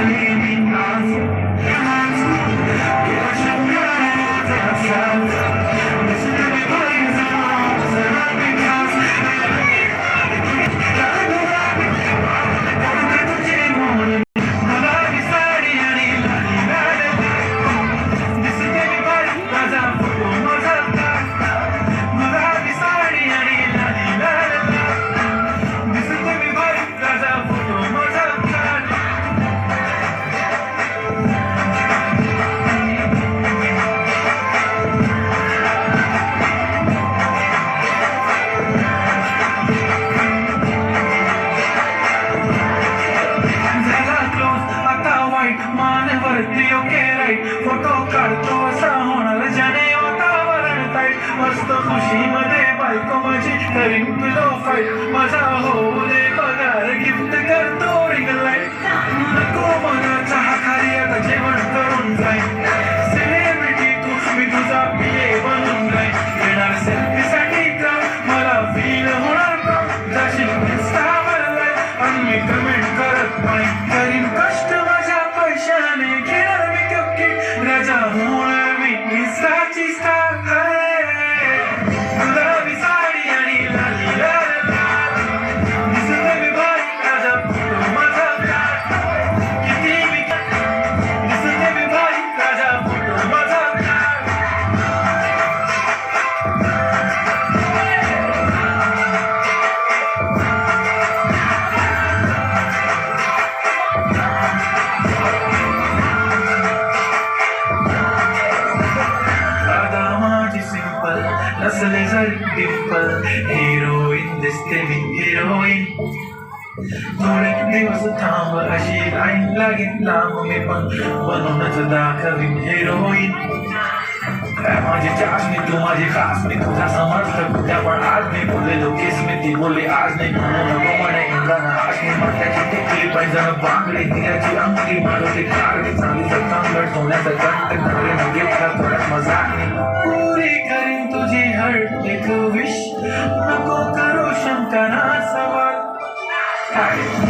Ali bin Nasir. Photo काढतो असा होणार ज्याने वातावरण ताईट मस्त खुशीमध्ये बायको माझी करीन तुझो फाईट माझा una, una, mi, mi, mi, heroine दिसते मी हिरोईन थोडे दिवस थांब अशी लाईन लागेल लांब मी पण बनवूनच दाखवीन हिरोईन काय माझी चाचणी तू माझी खास मी तुझा समर्थक उद्या पण आज मी बोललेलो केस मी ती बोलली आज नाही म्हणू नको म्हणे इंद्रानं आशनी माथ्याची टिकली पैजण बांगडी तिच्याची अंगठी मारुती कारडी चांदीचं चांगलं सोन्याचं कंट नवरीनं घेतला एक विश नको करू शंका ना सवाल काय